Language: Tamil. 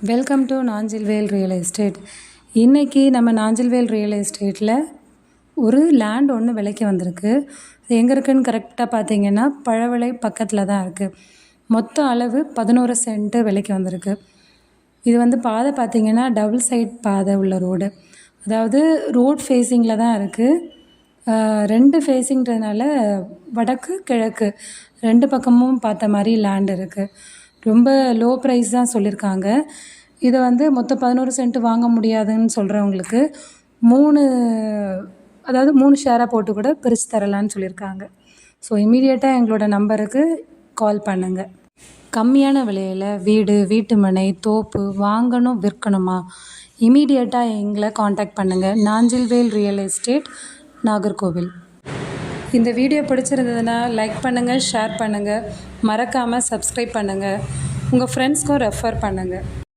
Welcome to Nanjilvel real estate இன்றைக்கி நம்ம நாஞ்சில்வேல் ரியல் எஸ்டேட்டில் ஒரு லேண்ட் ஒன்று விலைக்கு வந்திருக்கு. அது எங்கே இருக்குதுன்னு கரெக்டாக பார்த்தீங்கன்னா பழவளை பக்கத்தில் தான் இருக்குது மொத்த அளவு பதினோரு சென்ட்டு விலைக்கு வந்திருக்கு. இது வந்து பாதை பார்த்தீங்கன்னா டபுள் சைட் பாதை உள்ள ரோடு அதாவது ரோட் ஃபேஸிங்கில் தான் இருக்குது ரெண்டு ஃபேஸிங்கிறதுனால வடக்கு கிழக்கு. ரெண்டு பக்கமும் பார்த்த மாதிரி லேண்ட் இருக்குது ரொம்ப லோ ப்ரைஸ் தான் சொல்லியிருக்காங்க இதை வந்து மொத்தம் பதினோரு சென்ட் வாங்க முடியாதுன்னு சொல்கிறவங்களுக்கு மூணு அதாவது மூணு ஷேராக போட்டு கூட பிரித்து தரலான்னு சொல்லியிருக்காங்க ஸோ இமீடியட்டாக எங்களோட நம்பருக்கு கால் பண்ணுங்கள் கம்மியான விலையில் வீடு வீட்டு மனை தோப்பு வாங்கணும் விற்கணுமா? இமீடியட்டாக எங்களை காண்டாக்ட் பண்ணுங்கள் நாஞ்சில்வேல் ரியல் எஸ்டேட் நாகர்கோவில். இந்த வீடியோ பிடிச்சிருந்ததுன்னா லைக் பண்ணுங்கள் ஷேர் பண்ணுங்கள் மறக்காமல் சப்ஸ்கிரைப் பண்ணுங்கள் உங்கள் ஃப்ரெண்ட்ஸ்க்கும் ரெஃபர் பண்ணுங்கள்